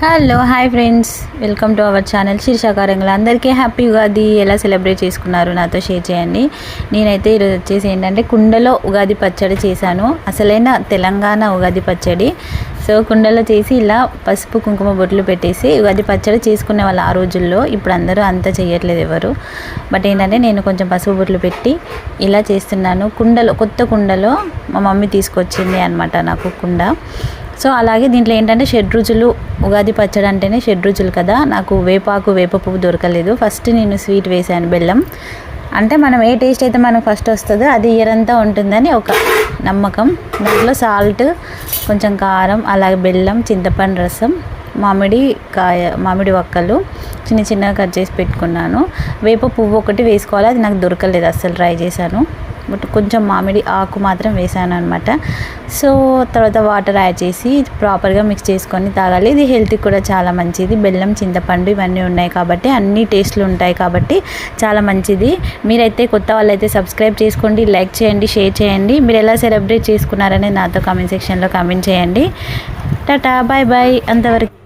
Hello hi friends welcome to our channel శీర్షాకారంగా అందరికీ happy Ugadi ఎలా celebrate చేసుకున్నారు? నాతో షేర్ చేయండి. నేనైతే ఈరోజు వచ్చేసి ఏంటంటే కుండలో ఉగాది పచ్చడి చేశాను. అసలైన తెలంగాణ ఉగాది పచ్చడి. సో కుండలో చేసి ఇలా పసుపు కుంకుమ బొట్లు పెట్టేసి ఉగాది పచ్చడి చేసుకునే వాళ్ళు ఆ రోజుల్లో. ఇప్పుడు అందరూ అంత చేయట్లేదు ఎవరు. బట్ ఏంటంటే నేను కొంచెం పసుపు బొట్లు పెట్టి ఇలా చేస్తున్నాను. కుండలో కొత్త కుండలో మా మమ్మీ తీసుకొచ్చింది అనమాట నాకు కుండ. సో అలాగే దీంట్లో ఏంటంటే షెడ్ రుచులు ఉగాది పచ్చడి అంటేనే షెడ్ రుచులు కదా. నాకు వేపాకు వేప పువ్వు దొరకలేదు. ఫస్ట్ నేను స్వీట్ వేసాను బెల్లం. అంటే మనం ఏ టేస్ట్ అయితే మనకు ఫస్ట్ వస్తుందో అది ఇయర్ అంతా ఉంటుందని ఒక నమ్మకం. దాంట్లో సాల్ట్ కొంచెం కారం అలాగే బెల్లం చింతపండు రసం మామిడి కాయ మామిడి వక్కలు చిన్న చిన్నగా కట్ చేసి పెట్టుకున్నాను. వేప పువ్వు ఒకటి వేసుకోవాలి. అది నాకు దొరకలేదు. అస్సలు ట్రై చేశాను. బట్ కొంచెం మామిడి ఆకు మాత్రం వేసాను అనమాట సో తర్వాత వాటర్ యాడ్ చేసి ప్రాపర్గా మిక్స్ చేసుకొని తాగాలి. ఇది హెల్త్కి కూడా చాలా మంచిది. బెల్లం చింతపండు ఇవన్నీ ఉన్నాయి కాబట్టి అన్ని టేస్ట్లు ఉంటాయి కాబట్టి చాలా మంచిది. మీరైతే కొత్త వాళ్ళైతే సబ్స్క్రైబ్ చేసుకోండి లైక్ చేయండి షేర్ చేయండి. మీరు ఎలా సెలబ్రేట్ చేసుకున్నారనే నాతో కామెంట్ సెక్షన్లో కామెంట్ చేయండి. Tata bye bye. అంతవరకు